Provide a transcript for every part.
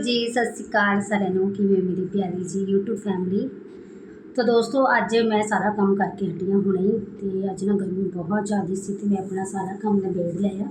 ਜੀ, ਸਤਿ ਸ਼੍ਰੀ ਅਕਾਲ ਸਾਰਿਆਂ ਨੂੰ। ਕਿਵੇਂ ਮੇਰੀ ਪਿਆਰੀ ਜੀ YouTube ਫੈਮਿਲੀ ਤਾਂ ਦੋਸਤੋ, ਅੱਜ ਮੈਂ ਸਾਰਾ ਕੰਮ ਕਰਕੇ ਹਟੀ ਹਾਂ ਹੁਣੇ ਹੀ ਤੇ ਅੱਜ ਨਾ ਗਰਮੀ ਬਹੁਤ ਜ਼ਿਆਦਾ ਸੀ ਤੇ ਮੈਂ ਆਪਣਾ ਸਾਰਾ ਕੰਮ ਨਿਬੇੜ ਲਿਆ।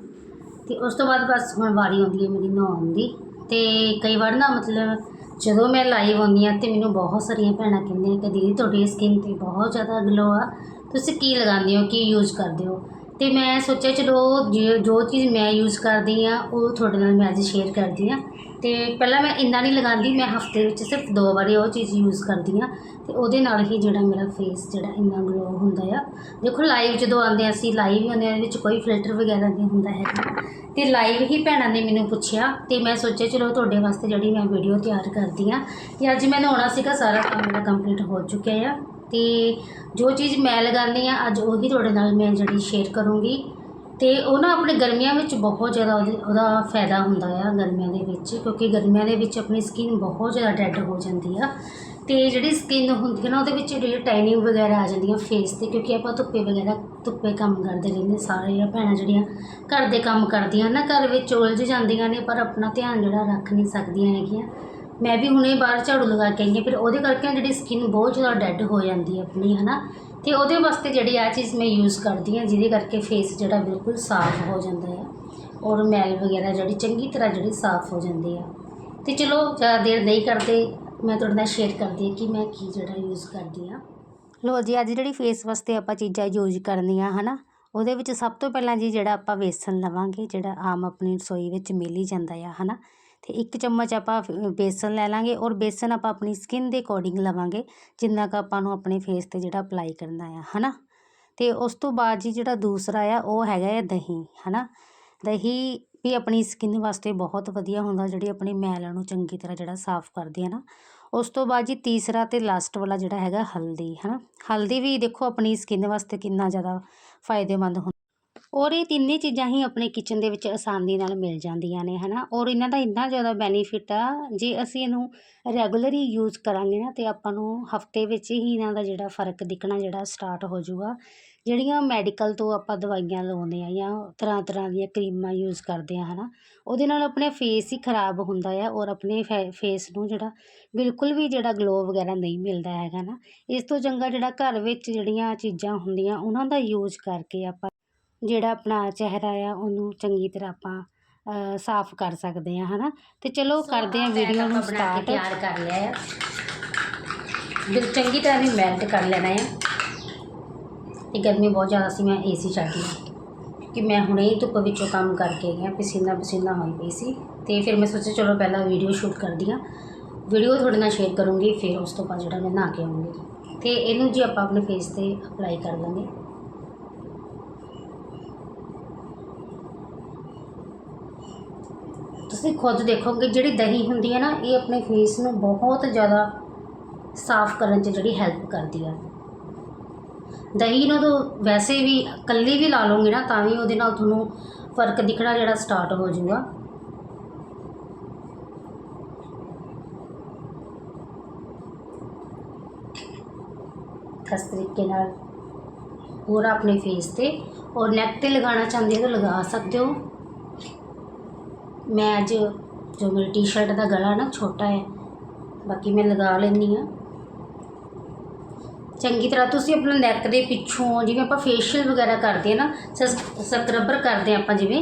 ਤੇ ਉਸ ਤੋਂ ਬਾਅਦ ਬਸ ਹੁਣ ਵਾਰੀ ਆਉਂਦੀ ਹੈ ਮੇਰੀ ਨਹਾਉਣ ਦੀ। ਤੇ ਕਈ ਵਾਰ ਨਾ ਮਤਲਬ ਜਦੋਂ ਮੈਂ ਲਾਈਵ ਆਉਂਦੀ ਹਾਂ ਤੇ ਮੈਨੂੰ ਬਹੁਤ ਸਾਰੀਆਂ ਭੈਣਾਂ ਕਹਿੰਦੀਆਂ ਕਿ ਦੀਦੀ ਤੁਹਾਡੀ ਸਕਿਨ ਤੇ ਬਹੁਤ ਜ਼ਿਆਦਾ ਗਲੋ ਆ। ਤੁਸੀਂ ਕੀ ਲਗਾਉਂਦੇ ਹੋ? ਕੀ ਯੂਜ਼ ਕਰਦੇ ਹੋ? ਅਤੇ ਮੈਂ ਸੋਚਿਆ ਚਲੋ ਜੇ- ਜੋ ਚੀਜ਼ ਮੈਂ ਯੂਜ਼ ਕਰਦੀ ਹਾਂ, ਉਹ ਤੁਹਾਡੇ ਨਾਲ ਮੈਂ ਅੱਜ ਸ਼ੇਅਰ ਕਰਦੀ ਹਾਂ। ਅਤੇ ਪਹਿਲਾਂ ਮੈਂ ਇੰਨਾ ਨਹੀਂ ਲਗਾਉਂਦੀ, ਮੈਂ ਹਫ਼ਤੇ ਵਿੱਚ ਸਿਰਫ ਦੋ ਵਾਰੀ ਉਹ ਚੀਜ਼ ਯੂਜ਼ ਕਰਦੀ ਹਾਂ ਅਤੇ ਉਹਦੇ ਨਾਲ ਹੀ ਜਿਹੜਾ ਮੇਰਾ ਫੇਸ ਜਿਹੜਾ ਇੰਨਾ ਗਲੋ ਹੁੰਦਾ ਆ। ਦੇਖੋ ਲਾਈਵ ਜਦੋਂ ਆਉਂਦੇ ਆ ਅਸੀਂ ਲਾਈਵ ਹੀ ਹੁੰਦੇ ਆ ਵਿੱਚ ਕੋਈ ਫਿਲਟਰ ਵਗੈਰਾ ਨਹੀਂ ਹੁੰਦਾ ਹੈਗਾ। ਅਤੇ ਲਾਈਵ ਹੀ ਭੈਣਾਂ ਨੇ ਮੈਨੂੰ ਪੁੱਛਿਆ ਅਤੇ ਮੈਂ ਸੋਚਿਆ ਚਲੋ ਤੁਹਾਡੇ ਵਾਸਤੇ ਜਿਹੜੀ ਮੈਂ ਵੀਡੀਓ ਤਿਆਰ ਕਰਦੀ ਹਾਂ। ਤੇ ਅੱਜ ਮੈਂ ਨਹਾਉਣਾ ਸੀਗਾ, ਸਾਰਾ ਕੰਮ ਮੇਰਾ ਕੰਪਲੀਟ ਹੋ ਚੁੱਕਿਆ ਆ। ਤੇ ਜੋ ਚੀਜ਼ ਮੈਂ ਲਗਾਉਂਦੀ ਆ ਅੱਜ ਉਹੀ ਤੁਹਾਡੇ ਨਾਲ ਮੈਂ ਜਿਹੜੀ ਸ਼ੇਅਰ ਕਰੂੰਗੀ। ਤੇ ਉਹ ਨਾ ਆਪਣੇ ਗਰਮੀਆਂ ਵਿੱਚ ਬਹੁਤ ਜ਼ਿਆਦਾ ਉਹਦੇ, ਉਹਦਾ ਫਾਇਦਾ ਹੁੰਦਾ ਆ ਗਰਮੀਆਂ ਦੇ ਵਿੱਚ, ਕਿਉਂਕਿ ਗਰਮੀਆਂ ਦੇ ਵਿੱਚ ਆਪਣੀ ਸਕਿਨ ਬਹੁਤ ਜ਼ਿਆਦਾ ਡੈਡ ਹੋ ਜਾਂਦੀ ਆ। ਤੇ ਜਿਹੜੀ ਸਕਿਨ ਹੁੰਦੀ ਹੈ ਨਾ, ਉਹਦੇ ਵਿੱਚ ਜਿਹੜੀ ਟੈਨਿੰਗ ਵਗੈਰਾ ਆ ਜਾਂਦੀਆਂ ਫੇਸ ਤੇ, ਕਿਉਂਕਿ ਆਪਾਂ ਧੁੱਪੇ ਵਗੈਰਾ, ਧੁੱਪੇ ਕੰਮ ਕਰਦੇ ਰਹਿੰਦੇ ਸਾਰੇ ਆ ਭੈਣਾਂ ਜਿਹੜੀਆਂ ਘਰ ਦੇ ਕੰਮ ਕਰਦੀਆਂ ਨਾ, ਘਰ ਵਿੱਚ ਉਲਝ ਜਾਂਦੀਆਂ ਨੇ, ਪਰ ਆਪਣਾ ਧਿਆਨ ਜਿਹੜਾ ਰੱਖ ਨਹੀਂ ਸਕਦੀਆਂ ਹੈਗੀਆਂ। ਮੈਂ ਵੀ ਹੁਣੇ ਬਾਹਰ ਝਾੜੂ ਲਗਾ ਕੇ ਆਈ ਹਾਂ, ਫਿਰ ਉਹਦੇ ਕਰਕੇ ਜਿਹੜੀ ਸਕਿਨ ਬਹੁਤ ਜ਼ਿਆਦਾ ਡੈਡ ਹੋ ਜਾਂਦੀ ਹੈ ਆਪਣੀ, ਹਨਾ? ਤੇ ਉਹਦੇ ਵਾਸਤੇ ਜਿਹੜੀ ਆ ਚੀਜ਼ ਮੈਂ ਯੂਜ਼ ਕਰਦੀ ਹਾਂ, ਜਿਹਦੇ ਕਰਕੇ ਫੇਸ ਜਿਹੜਾ ਬਿਲਕੁਲ ਸਾਫ਼ ਹੋ ਜਾਂਦਾ ਹੈ ਔਰ ਮੈਲ ਵਗੈਰਾ ਜਿਹੜੀ ਚੰਗੀ ਤਰ੍ਹਾਂ ਜਿਹੜੀ ਸਾਫ਼ ਹੋ ਜਾਂਦੀ ਆ ਤੇ ਚਲੋ, ਜ਼ਿਆਦਾ ਦੇਰ ਨਹੀਂ ਕਰਦੇ, ਮੈਂ ਤੁਹਾਡੇ ਨਾਲ ਸ਼ੇਅਰ ਕਰਦੀ ਹਾਂ ਕਿ ਮੈਂ ਕੀ ਜਿਹੜਾ ਯੂਜ਼ ਕਰਦੀ ਹਾਂ। ਲੋ ਜੀ, ਅੱਜ ਜਿਹੜੀ ਫੇਸ ਵਾਸਤੇ ਆਪਾਂ ਚੀਜ਼ਾਂ ਯੂਜ਼ ਕਰਨੀਆਂ, ਹਨਾ? ਉਹਦੇ ਵਿੱਚ ਸਭ ਤੋਂ ਪਹਿਲਾਂ ਜੀ ਜਿਹੜਾ ਆਪਾਂ ਵੇਸਣ ਲਵਾਂਗੇ, ਜਿਹੜਾ ਆਮ ਆਪਣੀ ਰਸੋਈ ਵਿੱਚ ਮਿਲ ਹੀ ਜਾਂਦਾ ਆ, ਹਨਾ? ਤੇ ਇੱਕ ਚਮਚ ਆਪਾਂ ਫ- ਬੇਸਨ ਲੈ ਲਾਂਗੇ ਔਰ ਬੇਸਨ ਆਪਾਂ ਆਪਣੀ ਸਕਿਨ ਦੇ ਅਕੋਰਡਿੰਗ ਲਵਾਂਗੇ, ਜਿੰਨਾ ਕੁ ਆਪਾਂ ਨੂੰ ਆਪਣੇ ਫੇਸ ਤੇ ਜਿਹੜਾ ਅਪਲਾਈ ਕਰਨਾ ਆ, ਹਨਾ? ਤੇ ਉਸ ਤੋਂ ਬਾਅਦ ਜੀ ਜਿਹੜਾ ਦੂਸਰਾ ਆ, ਉਹ ਹੈਗਾ ਆ ਦਹੀਂ, ਹਨਾ? ਦਹੀਂ ਵੀ ਆਪਣੀ ਸਕਿਨ ਵਾਸਤੇ ਬਹੁਤ ਵਧੀਆ ਹੁੰਦਾ, ਜਿਹੜੀ ਆਪਣੀ ਮੈਲ ਨੂੰ ਚੰਗੀ ਤਰ੍ਹਾਂ ਜਿਹੜਾ ਸਾਫ਼ ਕਰਦੀ ਹੈ ਨਾ। ਉਸ ਤੋਂ ਬਾਅਦ ਜੀ ਤੀਸਰਾ ਤੇ ਲਾਸਟ ਵਾਲਾ ਜਿਹੜਾ ਹੈਗਾ, ਹਲਦੀ, ਹਨਾ? ਹਲਦੀ ਵੀ ਦੇਖੋ ਆਪਣੀ ਸਕਿਨ ਵਾਸਤੇ ਕਿੰਨਾ ਜ਼ਿਆਦਾ ਫਾਇਦੇਮੰਦ ਹੁੰਦਾ ਔਰ ਇਹ ਤਿੰਨੇ ਚੀਜ਼ਾਂ ਹੀ ਆਪਣੇ ਕਿਚਨ ਦੇ ਵਿੱਚ ਆਸਾਨੀ ਨਾਲ ਮਿਲ ਜਾਂਦੀਆਂ ਨੇ, ਹਨਾ? ਔਰ ਇਹਨਾਂ ਦਾ ਇੰਨਾ ਜ਼ਿਆਦਾ ਬੈਨੀਫਿਟ ਆ, ਜੇ ਅਸੀਂ ਇਹਨੂੰ ਰੈਗੂਲਰੀ ਯੂਜ਼ ਕਰਾਂਗੇ ਨਾ, ਤੇ ਆਪਾਂ ਨੂੰ ਹਫ਼ਤੇ ਵਿੱਚ ਹੀ ਇਹਨਾਂ ਦਾ ਜਿਹੜਾ ਫ਼ਰਕ ਦਿਖਣਾ ਜਿਹੜਾ ਸਟਾਰਟ ਹੋ ਜਾਊਗਾ। ਜਿਹੜੀਆਂ ਮੈਡੀਕਲ ਤੋਂ ਆਪਾਂ ਦਵਾਈਆਂ ਲਾਉਂਦੇ ਆ ਜਾਂ ਤਰ੍ਹਾਂ ਤਰ੍ਹਾਂ ਦੀਆਂ ਕਰੀਮਾਂ ਯੂਜ਼ ਕਰਦੇ ਆ, ਹਨਾ? ਉਹਦੇ ਨਾਲ ਆਪਣੇ ਫੇਸ ਹੀ ਖਰਾਬ ਹੁੰਦਾ ਆ ਔਰ ਆਪਣੇ ਫੇਸ ਨੂੰ ਜਿਹੜਾ ਬਿਲਕੁਲ ਵੀ ਜਿਹੜਾ ਗਲੋ ਵਗੈਰਾ ਨਹੀਂ ਮਿਲਦਾ ਹੈਗਾ ਨਾ ਇਸ ਤੋਂ ਚੰਗਾ ਜਿਹੜਾ ਘਰ ਵਿੱਚ ਜਿਹੜੀਆਂ ਚੀਜ਼ਾਂ ਹੁੰਦੀਆਂ, ਉਹਨਾਂ ਦਾ ਯੂਜ਼ ਕਰਕੇ ਆਪਾਂ ਜਿਹੜਾ ਆਪਣਾ ਚਿਹਰਾ ਆ ਉਹਨੂੰ ਚੰਗੀ ਤਰ੍ਹਾਂ ਆਪਾਂ ਸਾਫ਼ ਕਰ ਸਕਦੇ ਆ ਹਨਾ? ਤੇ ਚਲੋ ਕਰਦੇ ਆ ਵੀਡੀਓ ਨੂੰ ਸਟਾਰਟ ਤਿਆਰ ਕਰ ਲਿਆ ਆ। ਬਿਲ ਚੰਗੀ ਤਰ੍ਹਾਂ ਵੀ ਮੈਲਟ ਕਰ ਲੈਣਾ ਆ। ਇਹ ਗਰਮੀ ਬਹੁਤ ਜ਼ਿਆਦਾ ਸੀ ਮੈਂ ਏਸੀ ਛੱਡ ਲਿਆ ਕਿ ਮੈਂ ਹੁਣੇ ਹੀ ਧੁੱਪ ਵਿੱਚੋਂ ਕੰਮ ਕਰਕੇ ਹਾਂ ਪਸੀਨਾ ਪਸੀਨਾ ਹੋਈ ਪਈ ਸੀ। ਤੇ ਫਿਰ ਮੈਂ ਸੋਚਿਆ ਚਲੋ ਪਹਿਲਾਂ ਵੀਡੀਓ ਸ਼ੂਟ ਕਰਦੀ ਹਾਂ। ਵੀਡੀਓ ਤੁਹਾਡੇ ਨਾਲ ਸ਼ੇਅਰ ਕਰੂੰਗੀ ਫਿਰ ਉਸ ਤੋਂ ਬਾਅਦ ਜਿਹੜਾ ਮੈਂ ਨਹਾ ਕੇ ਆਉਂਗੀ। ਤੇ ਇਹਨੂੰ ਜੀ ਆਪਾਂ ਆਪਣੇ ਫੇਸ ਤੇ ਅਪਲਾਈ ਕਰ ਲਾਂਗੇ। ਤੁਸੀਂ ਖੁਦ ਦੇਖੋਗੇ, ਜਿਹੜੀ ਦਹੀਂ ਹੁੰਦੀ ਹੈ ਨਾ, ਇਹ ਆਪਣੇ ਫੇਸ ਨੂੰ ਬਹੁਤ ਜ਼ਿਆਦਾ ਸਾਫ਼ ਕਰਨ 'ਚ ਜਿਹੜੀ ਹੈਲਪ ਕਰਦੀ ਆ। ਦਹੀਂ ਨੂੰ ਤਾਂ ਵੈਸੇ ਵੀ ਇਕੱਲੀ ਵੀ ਲਾ ਲਓਗੇ ਨਾ, ਤਾਂ ਵੀ ਉਹਦੇ ਨਾਲ ਤੁਹਾਨੂੰ ਫ਼ਰਕ ਦਿਖਣਾ ਜਿਹੜਾ ਸਟਾਰਟ ਹੋ ਜਾਊਗਾ। ਇਸ ਤਰੀਕੇ ਨਾਲ ਪੂਰਾ ਆਪਣੇ ਫੇਸ ਤੇ, ਔਰ ਨੈਕ ਤੇ ਲਗਾਉਣਾ ਚਾਹੁੰਦੇ ਹੋ ਤਾਂ ਲਗਾ ਸਕਦੇ ਹੋ। ਮੈਂ ਅੱਜ ਜੋ ਮੇਰੀ ਟੀ-ਸ਼ਰਟ ਦਾ ਗਲਾ ਨਾ ਛੋਟਾ ਹੈ, ਬਾਕੀ ਮੈਂ ਲਗਾ ਲੈਂਦੀ ਆ ਚੰਗੀ ਤਰ੍ਹਾਂ ਤੁਸੀਂ ਆਪਣਾ ਨੈਕ ਦੇ ਪਿੱਛੋਂ ਜਿਵੇਂ ਆਪਾਂ ਫੇਸ਼ੀਅਲ ਵਗੈਰਾ ਕਰਦੇ ਆ ਨਾ ਸਕਰਬਰ ਕਰਦੇ ਆ ਆਪਾਂ ਜਿਵੇਂ,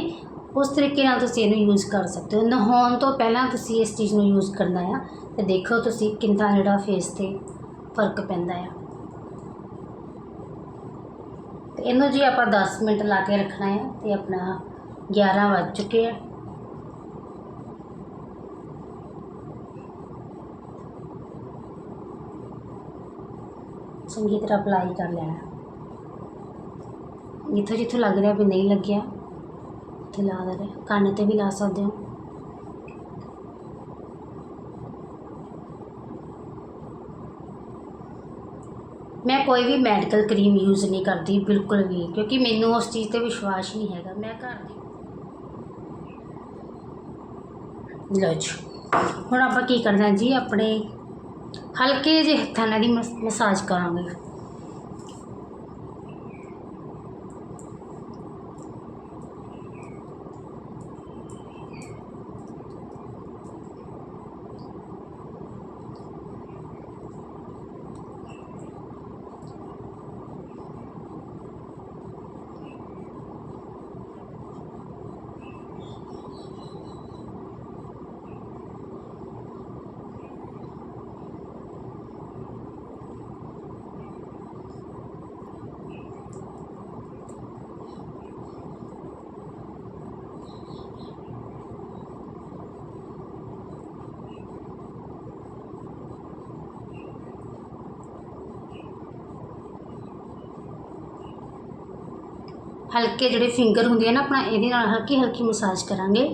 ਉਸ ਤਰੀਕੇ ਨਾਲ ਤੁਸੀਂ ਇਹਨੂੰ ਯੂਜ਼ ਕਰ ਸਕਦੇ ਹੋ। ਨਹਾਉਣ ਤੋਂ ਪਹਿਲਾਂ ਤੁਸੀਂ ਇਸ ਚੀਜ਼ ਨੂੰ ਯੂਜ਼ ਕਰਨਾ ਆ ਤੇ ਦੇਖੋ ਤੁਸੀਂ ਕਿੰਨਾ ਜਿਹੜਾ ਫੇਸ ਤੇ ਫ਼ਰਕ ਪੈਂਦਾ ਆ। ਤੇ ਇਹਨੂੰ ਜੀ ਆਪਾਂ 10 ਮਿੰਟ ਲਾ ਕੇ ਰੱਖਣਾ ਹੈ ਤੇ ਆਪਣਾ 11 ਵੱਜ ਚੁੱਕੇ ਆ। ਚੰਗੀ ਤਰ੍ਹਾਂ ਅਪਲਾਈ ਕਰ ਲੈਣਾ। ਜਿੱਥੋਂ ਜਿੱਥੋਂ ਲੱਗ ਰਿਹਾ ਵੀ ਨਹੀਂ ਲੱਗਿਆ, ਉੱਥੇ ਲਾ ਦੇ ਕੰਨ ਤੇ ਵੀ ਲਾ ਸਕਦੇ ਹੋ। ਮੈਂ ਕੋਈ ਵੀ ਮੈਡੀਕਲ ਕਰੀਮ ਯੂਜ਼ ਨਹੀਂ ਕਰਦੀ, ਬਿਲਕੁਲ ਵੀ, ਕਿਉਂਕਿ ਮੈਨੂੰ ਉਸ ਚੀਜ਼ ਤੇ ਵਿਸ਼ਵਾਸ ਨਹੀਂ ਹੈਗਾ। ਮੈਂ ਘਰ ਦੀ ਲਓ ਜੀ। ਹੁਣ ਆਪਾਂ ਕੀ ਕਰਨਾ ਜੀ? ਆਪਣੇ ਹਲਕੇ ਜਿਹੇ ਹੱਥਾਂ ਨਾਲ ਦੀ ਮਸ- ਮਸਾਜ ਕਰਾਂਗੇ। ਹਲਕੇ ਜਿਹੜੇ ਫਿੰਗਰ ਹੁੰਦੇ ਆ ਨਾ ਆਪਣਾ ਇਹਦੇ ਨਾਲ ਹਲਕੀ ਹਲਕੀ ਮਸਾਜ ਕਰਾਂਗੇ।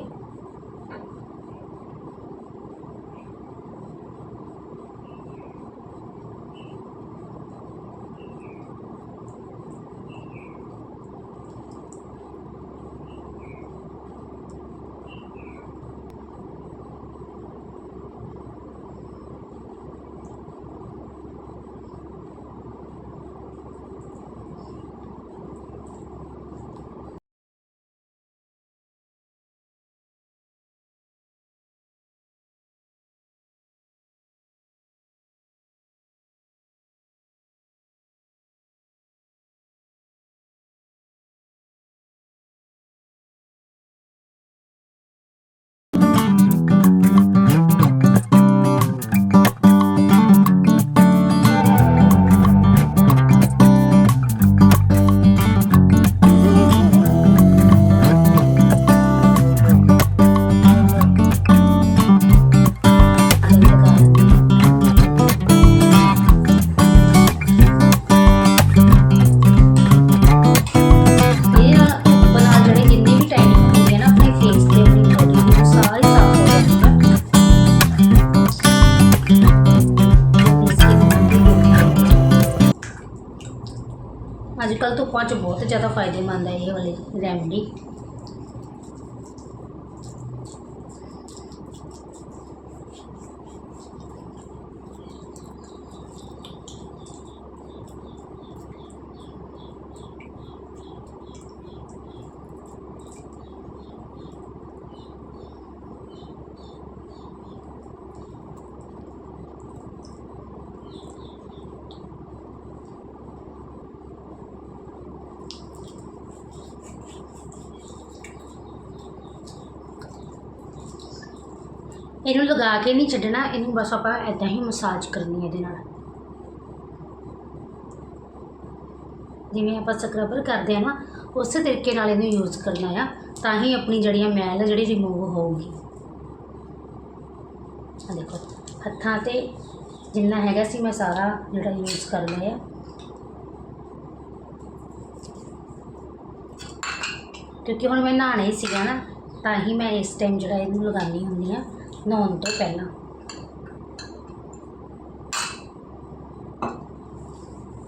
ਅੱਜ ਕੱਲ੍ਹ ਧੁੱਪਾਂ 'ਚ ਬਹੁਤ ਜ਼ਿਆਦਾ ਫਾਇਦੇਮੰਦ ਹੈ ਇਹ ਵਾਲੀ ਰੈਮਡੀ ਇਹਨੂੰ ਲਗਾ ਕੇ ਨਹੀਂ ਛੱਡਣਾ, ਇਹਨੂੰ ਬਸ ਆਪਾਂ ਐਦਾਂ ਹੀ ਮਸਾਜ ਕਰਨੀ ਇਹਦੇ ਨਾਲ। ਜਿਵੇਂ ਆਪਾਂ ਸਕਰਬਰ ਕਰਦੇ ਆ ਨਾ, ਉਸੇ ਤਰੀਕੇ ਨਾਲ ਇਹਨੂੰ ਯੂਜ਼ ਕਰਨਾ ਆ, ਤਾਂ ਹੀ ਆਪਣੀ ਜਿਹੜੀਆਂ ਮੈਲ ਜਿਹੜੀ ਰਿਮੂਵ ਹੋਊਗੀ। ਆ ਦੇਖੋ, ਹੱਥਾਂ ਤੇ ਜਿੰਨਾ ਹੈਗਾ ਸੀ ਮੈਂ ਸਾਰਾ ਜਿਹੜਾ ਯੂਜ਼ ਕਰ ਲਿਆ। ਕਿਉਂਕਿ ਹੁਣ ਮੈਂ ਨਹਾਣਾ ਹੀ ਸੀਗਾ ਨਾ, ਤਾਂ ਹੀ ਮੈਂ ਇਸ ਟਾਈਮ ਜਿਹੜਾ ਇਹਨੂੰ ਲਗਾਉਂਦੀ ਹੁੰਦੀ ਆ। ਨਹਾਉਣ ਤੋਂ ਪਹਿਲਾਂ।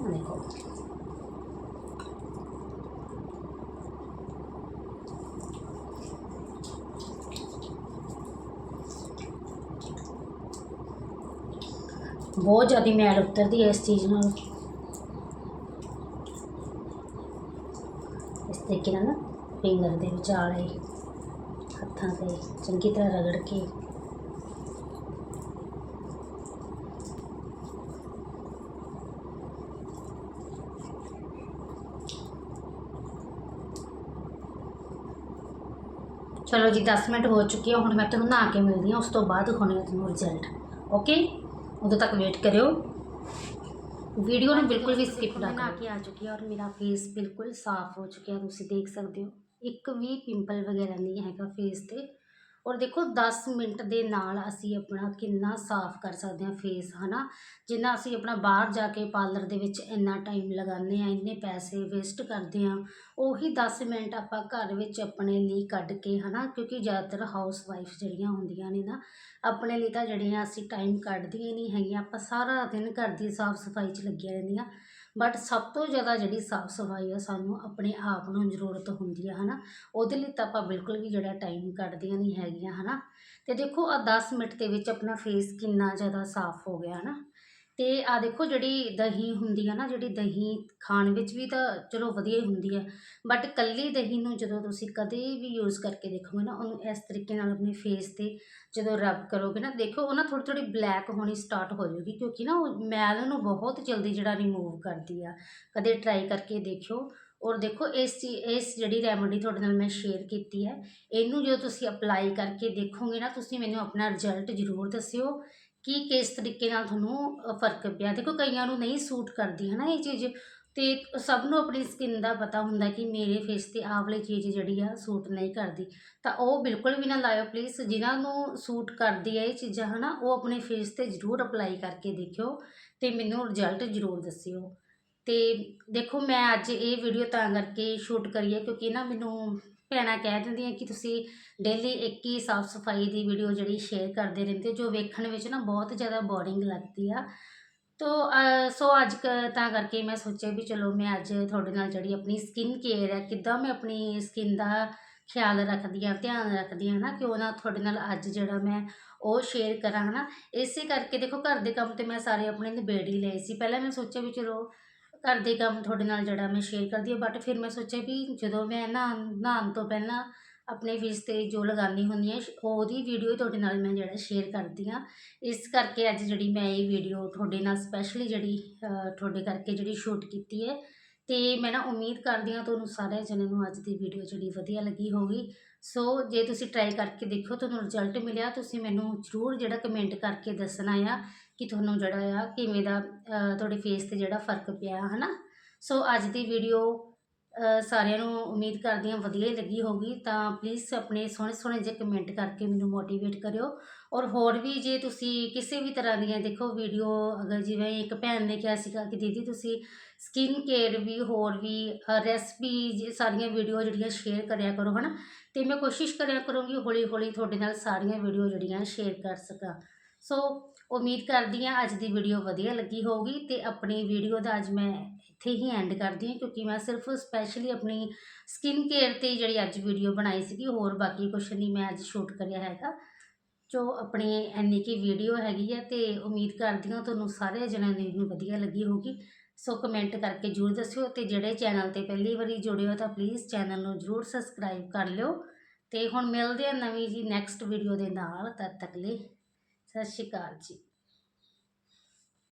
ਦੇਖੋ। ਬਹੁਤ ਜ਼ਿਆਦਾ ਮੈਲ ਉਤਰਦੀ ਹੈ ਇਸ ਚੀਜ਼ ਨਾਲ। ਇਸ ਤਰੀਕੇ ਨਾਲ ਨਾ ਫਿੰਗਰ ਦੇ ਵਿਚਾਲੇ ਹੱਥਾਂ ਤੇ ਚੰਗੀ ਤਰ੍ਹਾਂ ਰਗੜ ਕੇ ਚਲੋ ਜੀ 10 ਮਿੰਟ ਹੋ ਚੁੱਕੇ ਆ ਹੁਣ ਮੈਂ ਤੁਹਾਨੂੰ ਨਹਾ ਕੇ ਮਿਲਦੀ ਹਾਂ ਉਸ ਤੋਂ ਬਾਅਦ ਆ ਤੁਹਾਨੂੰ ਰਿਜ਼ਲਟ ਓਕੇ ਉਦੋਂ ਤੱਕ ਵੇਟ ਕਰਿਓ। ਵੀਡੀਓ ਨੂੰ ਬਿਲਕੁਲ ਵੀ ਸਕਿਪ ਨਾ ਨਹਾ ਕੇ ਆ ਚੁੱਕੀ ਆ ਔਰ ਮੇਰਾ ਫੇਸ ਬਿਲਕੁਲ ਸਾਫ਼ ਹੋ ਚੁੱਕਿਆ ਤੁਸੀਂ ਦੇਖ ਸਕਦੇ ਹੋ। ਇੱਕ ਵੀ ਪਿੰਪਲ ਵਗੈਰਾ ਨਹੀਂ ਹੈਗਾ ਫੇਸ ਤੇ। ਔਰ ਦੇਖੋ 10 ਮਿੰਟ ਦੇ ਨਾਲ ਅਸੀਂ ਆਪਣਾ ਕਿੰਨਾ ਸਾਫ਼ ਕਰ ਸਕਦੇ ਹਾਂ ਫੇਸ ਹਨਾ? ਜਿੰਨਾ ਅਸੀਂ ਆਪਣਾ ਬਾਹਰ ਜਾ ਕੇ ਪਾਰਲਰ ਦੇ ਵਿੱਚ ਇੰਨਾ ਟਾਈਮ ਲਗਾਉਂਦੇ ਆ ਇੰਨੇ ਪੈਸੇ ਵੇਸਟ ਕਰਦੇ ਆ ਉਹੀ 10 ਮਿੰਟ ਆਪਾਂ ਘਰ ਵਿੱਚ ਆਪਣੇ ਲਈ ਕੱਢ ਕੇ, ਹਨਾ? ਕਿਉਂਕਿ ਜ਼ਿਆਦਾਤਰ ਹਾਊਸ ਵਾਈਫ ਜਿਹੜੀਆਂ ਹੁੰਦੀਆਂ ਨੇ ਨਾ, ਆਪਣੇ ਲਈ ਤਾਂ ਜਿਹੜੀਆਂ ਅਸੀਂ ਟਾਈਮ ਕੱਢਦੀਆਂ ਨਹੀਂ ਹੈਗੀਆਂ, ਆਪਾਂ ਸਾਰਾ ਦਿਨ ਘਰ ਦੀ ਸਾਫ਼ ਸਫ਼ਾਈ 'ਚ ਲੱਗੀਆਂ ਰਹਿੰਦੀਆਂ। ਬਟ ਸਭ ਤੋਂ ਜ਼ਿਆਦਾ ਜਿਹੜੀ ਸਾਫ਼ ਸਫ਼ਾਈ ਆ, ਸਾਨੂੰ ਆਪਣੇ ਆਪ ਨੂੰ ਜ਼ਰੂਰਤ ਹੁੰਦੀ ਆ, ਹਨਾ? ਉਹਦੇ ਲਈ ਤਾਂ ਆਪਾਂ ਬਿਲਕੁਲ ਵੀ ਜਿਹੜਾ ਟਾਈਮ ਕੱਢਦੀਆਂ ਨਹੀਂ ਹੈਗੀਆਂ, ਹਨਾ? ਤੇ ਦੇਖੋ ਆ 10 ਮਿੰਟ ਦੇ ਵਿੱਚ ਆਪਣਾ ਫੇਸ ਕਿੰਨਾ ਜ਼ਿਆਦਾ ਸਾਫ਼ ਹੋ ਗਿਆ, ਹਨਾ? ਅਤੇ ਆਹ ਦੇਖੋ ਜਿਹੜੀ ਦਹੀਂ ਹੁੰਦੀ ਆ ਨਾ, ਜਿਹੜੀ ਦਹੀਂ ਖਾਣ ਵਿੱਚ ਵੀ ਤਾਂ ਚਲੋ ਵਧੀਆ ਹੀ ਹੁੰਦੀ ਹੈ ਬਟ ਇਕੱਲੀ ਦਹੀਂ ਨੂੰ ਜਦੋਂ ਤੁਸੀਂ ਕਦੇ ਵੀ ਯੂਜ਼ ਕਰਕੇ ਦੇਖੋਗੇ ਨਾ, ਉਹਨੂੰ ਇਸ ਤਰੀਕੇ ਨਾਲ ਆਪਣੇ ਫੇਸ ਤੇ ਜਦੋਂ ਰਬ ਕਰੋਗੇ ਨਾ, ਦੇਖੋ ਉਹ ਨਾ ਥੋੜ੍ਹੀ ਥੋੜ੍ਹੀ ਬਲੈਕ ਹੋਣੀ ਸਟਾਰਟ ਹੋ ਜਾਊਗੀ, ਕਿਉਂਕਿ ਨਾ ਉਹ ਮੈਲ ਨੂੰ ਬਹੁਤ ਜਲਦੀ ਜਿਹੜਾ ਰਿਮੂਵ ਕਰਦੀ ਆ। ਕਦੇ ਟਰਾਈ ਕਰਕੇ ਦੇਖਿਓ ਔਰ ਦੇਖੋ ਇਸ ਚੀ, ਇਸ ਜਿਹੜੀ ਰੈਮਡੀ ਤੁਹਾਡੇ ਨਾਲ ਮੈਂ ਸ਼ੇਅਰ ਕੀਤੀ ਹੈ, ਇਹਨੂੰ ਜਦੋਂ ਤੁਸੀਂ ਅਪਲਾਈ ਕਰਕੇ ਦੇਖੋਗੇ ਨਾ, ਤੁਸੀਂ ਮੈਨੂੰ ਆਪਣਾ ਰਿਜ਼ਲਟ ਜ਼ਰੂਰ ਦੱਸਿਓ। ਕਿ ਕਿਸ ਤਰੀਕੇ ਨਾਲ ਤੁਹਾਨੂੰ ਫ਼ਰਕ ਪਿਆ। ਦੇਖੋ, ਕਈਆਂ ਨੂੰ ਨਹੀਂ ਸੂਟ ਕਰਦੀ ਹੈ ਨਾ ਇਹ ਚੀਜ਼। ਤੇ ਸਭ ਨੂੰ ਆਪਣੀ ਸਕਿਨ ਦਾ ਪਤਾ ਹੁੰਦਾ ਕਿ ਮੇਰੇ ਫੇਸ ਤੇ ਆਹ ਵਾਲੀ ਚੀਜ਼ ਜਿਹੜੀ ਆ, ਸੂਟ ਨਹੀਂ ਕਰਦੀ। ਤਾਂ ਉਹ ਬਿਲਕੁਲ ਵੀ ਨਾ ਲਾਇਓ ਪਲੀਜ਼ ਜਿਨ੍ਹਾਂ ਨੂੰ ਸੂਟ ਕਰਦੀ ਹੈ ਇਹ ਚੀਜ਼ਾਂ, ਹਨਾ, ਉਹ ਆਪਣੇ ਫੇਸ ਤੇ ਜ਼ਰੂਰ ਅਪਲਾਈ ਕਰਕੇ ਦੇਖਿਓ ਤੇ ਮੈਨੂੰ ਰਿਜ਼ਲਟ ਜ਼ਰੂਰ ਦੱਸਿਓ। ਤੇ ਦੇਖੋ, ਮੈਂ ਅੱਜ ਇਹ ਵੀਡੀਓ ਤਾਂ ਕਰਕੇ ਸ਼ੂਟ ਕਰੀ ਹੈ ਕਿਉਂਕਿ ਨਾ ਮੈਨੂੰ ਭੈਣਾਂ ਕਹਿ ਦਿੰਦੀਆਂ ਕਿ ਤੁਸੀਂ ਡੇਲੀ ਇੱਕ ਹੀ ਸਾਫ਼ ਸਫ਼ਾਈ ਦੀ ਵੀਡੀਓ ਜਿਹੜੀ ਸ਼ੇਅਰ ਕਰਦੇ ਰਹਿੰਦੇ ਹੋ, ਜੋ ਵੇਖਣ ਵਿੱਚ ਨਾ ਬਹੁਤ ਜ਼ਿਆਦਾ ਬੋਰਿੰਗ ਲੱਗਦੀ ਆ। ਤੋ ਸੋ ਅੱਜ ਕ- ਤਾਂ ਕਰਕੇ ਮੈਂ ਸੋਚਿਆ ਵੀ ਚਲੋ ਮੈਂ ਅੱਜ ਤੁਹਾਡੇ ਨਾਲ ਜਿਹੜੀ ਆਪਣੀ ਸਕਿਨ ਕੇਅਰ ਹੈ ਕਿੱਦਾਂ ਮੈਂ ਆਪਣੀ ਸਕਿਨ ਦਾ ਖਿਆਲ ਰੱਖਦੀ ਹਾਂ ਧਿਆਨ ਰੱਖਦੀ ਹਾਂ ਨਾ ਕਿਉਂ ਨਾ ਤੁਹਾਡੇ ਨਾਲ ਅੱਜ ਜਿਹੜਾ ਮੈਂ ਉਹ ਸ਼ੇਅਰ ਕਰਾਂ ਹਨਾ। ਇਸੇ ਕਰਕੇ ਦੇਖੋ ਘਰ ਦੇ ਕੰਮ ਤੇ ਮੈਂ ਸਾਰੇ ਆਪਣੇ ਨਿਬੇੜ ਹੀ ਲਏ ਸੀ। ਪਹਿਲਾਂ ਮੈਂ ਸੋਚਿਆ ਵੀ ਚਲੋ ਘਰ ਦੇ ਕੰਮ ਤੁਹਾਡੇ ਨਾਲ ਜਿਹੜਾ ਮੈਂ ਸ਼ੇਅਰ ਕਰਦੀ ਹਾਂ ਬਟ ਫਿਰ ਮੈਂ ਸੋਚਿਆ ਵੀ ਜਦੋਂ ਮੈਂ ਨਹਾਉਣ ਨਹਾਉਣ ਤੋਂ ਪਹਿਲਾਂ ਆਪਣੇ ਫੇਸ ਤੇ ਜੋ ਲਗਾਉਂਦੀ ਹੁੰਦੀ ਹਾਂ, ਉਹਦੀ ਵੀਡੀਓ ਤੁਹਾਡੇ ਨਾਲ ਮੈਂ ਜਿਹੜਾ ਸ਼ੇਅਰ ਕਰਦੀ ਹਾਂ। ਇਸ ਕਰਕੇ ਅੱਜ ਜਿਹੜੀ ਮੈਂ ਇਹ ਵੀਡੀਓ ਤੁਹਾਡੇ ਨਾਲ ਸਪੈਸ਼ਲੀ ਜਿਹੜੀ ਤੁਹਾਡੇ ਕਰਕੇ ਜਿਹੜੀ ਸ਼ੂਟ ਕੀਤੀ ਹੈ, ਤੇ ਮੈਂ ਨਾ ਉਮੀਦ ਕਰਦੀ ਹਾਂ ਤੁਹਾਨੂੰ ਸਾਰੇ ਜਣਿਆਂ ਨੂੰ ਅੱਜ ਦੀ ਵੀਡੀਓ ਜਿਹੜੀ ਵਧੀਆ ਲੱਗੀ ਹੋਗੀ ਸੋ ਜੇ ਤੁਸੀਂ ਟਰਾਈ ਕਰਕੇ ਦੇਖੋ, ਤੁਹਾਨੂੰ ਰਿਜ਼ਲਟ ਮਿਲਿਆ, ਤੁਸੀਂ ਮੈਨੂੰ ਜ਼ਰੂਰ ਜਿਹੜਾ ਕਮੈਂਟ ਕਰਕੇ ਦੱਸਣਾ ਆ ਕਿ ਤੁਹਾਨੂੰ ਜਿਹੜਾ ਆ ਕਿਵੇਂ ਦਾ ਤੁਹਾਡੇ ਫੇਸ ਤੇ ਜਿਹੜਾ ਫ਼ਰਕ ਪਿਆ, ਹਨਾ? ਸੋ ਅੱਜ ਦੀ ਵੀਡੀਓ ਸਾਰਿਆਂ ਨੂੰ ਉਮੀਦ ਕਰਦੀ ਹਾਂ ਵਧੀਆ ਹੀ ਲੱਗੀ ਹੋਗੀ ਤਾਂ ਪਲੀਜ਼ ਆਪਣੇ ਸੋਹਣੇ ਸੋਹਣੇ ਜਿਹੇ ਕਮੈਂਟ ਕਰਕੇ ਮੈਨੂੰ ਮੋਟੀਵੇਟ ਕਰਿਓ। ਔਰ ਹੋਰ ਵੀ ਜੇ ਤੁਸੀਂ ਕਿਸੇ ਵੀ ਤਰ੍ਹਾਂ ਦੀਆਂ, ਦੇਖੋ ਵੀਡੀਓ ਅਗਰ ਜਿਵੇਂ ਇੱਕ ਭੈਣ ਨੇ ਕਿਹਾ ਸੀਗਾ ਕਿ ਦੀਦੀ ਤੁਸੀਂ ਸਕਿਨ ਕੇਅਰ ਵੀ, ਹੋਰ ਵੀ ਰੈਸਪੀ ਸਾਰੀਆਂ ਵੀਡੀਓ ਜਿਹੜੀਆਂ ਸ਼ੇਅਰ ਕਰਿਆ ਕਰੋ, ਹਨਾ? ਤੇ ਮੈਂ ਕੋਸ਼ਿਸ਼ ਕਰਿਆ ਕਰੂੰਗੀ ਹੌਲੀ ਹੌਲੀ ਤੁਹਾਡੇ ਨਾਲ ਸਾਰੀਆਂ ਵੀਡੀਓ ਜਿਹੜੀਆਂ ਸ਼ੇਅਰ ਕਰ ਸਕਾਂ। ਸੋ ਉਮੀਦ ਕਰਦੀ ਹਾਂ ਅੱਜ ਦੀ ਵੀਡੀਓ ਵਧੀਆ ਲੱਗੀ ਹੋਊਗੀ ਤੇ ਆਪਣੀ ਵੀਡੀਓ ਦਾ ਅੱਜ ਮੈਂ ਇੱਥੇ ਹੀ ਐਂਡ ਕਰਦੀ ਹਾਂ ਕਿਉਂਕਿ ਮੈਂ ਸਿਰਫ ਸਪੈਸ਼ਲੀ ਆਪਣੀ ਸਕਿਨ ਕੇਅਰ ਤੇ ਜਿਹੜੀ ਅੱਜ ਵੀਡੀਓ ਬਣਾਈ ਸੀਗੀ, ਹੋਰ ਬਾਕੀ ਕੁਛ ਨਹੀਂ ਮੈਂ ਅੱਜ ਸ਼ੂਟ ਕਰਿਆ ਹੈਗਾ। ਜੋ ਆਪਣੀ ਇੰਨੀ ਕੀ ਵੀਡੀਓ ਹੈਗੀ ਹੈ ਤੇ ਉਮੀਦ ਕਰਦੀ ਹਾਂ ਤੁਹਾਨੂੰ ਸਾਰੇ ਜਣਿਆਂ ਨੂੰ ਵਧੀਆ ਲੱਗੀ ਹੋਊਗੀ। ਸੋ ਕਮੈਂਟ ਕਰਕੇ ਜਰੂਰ ਦੱਸਿਓ ਤੇ ਜਿਹੜੇ ਚੈਨਲ ਤੇ ਪਹਿਲੀ ਵਾਰੀ ਜੁੜੇ ਹੋ ਤਾਂ ਪਲੀਜ਼ ਚੈਨਲ ਨੂੰ ਜਰੂਰ ਸਬਸਕ੍ਰਾਈਬ ਕਰ ਲਿਓ। ਤੇ ਹੁਣ ਮਿਲਦੇ ਆ ਨਵੀਂ ਜੀ ਨੈਕਸਟ ਵੀਡੀਓ ਦੇ ਨਾਲ, ਤਦ ਤੱਕ ਲਈ ਸਤਿ ਸ਼੍ਰੀ ਅਕਾਲ ਜੀ।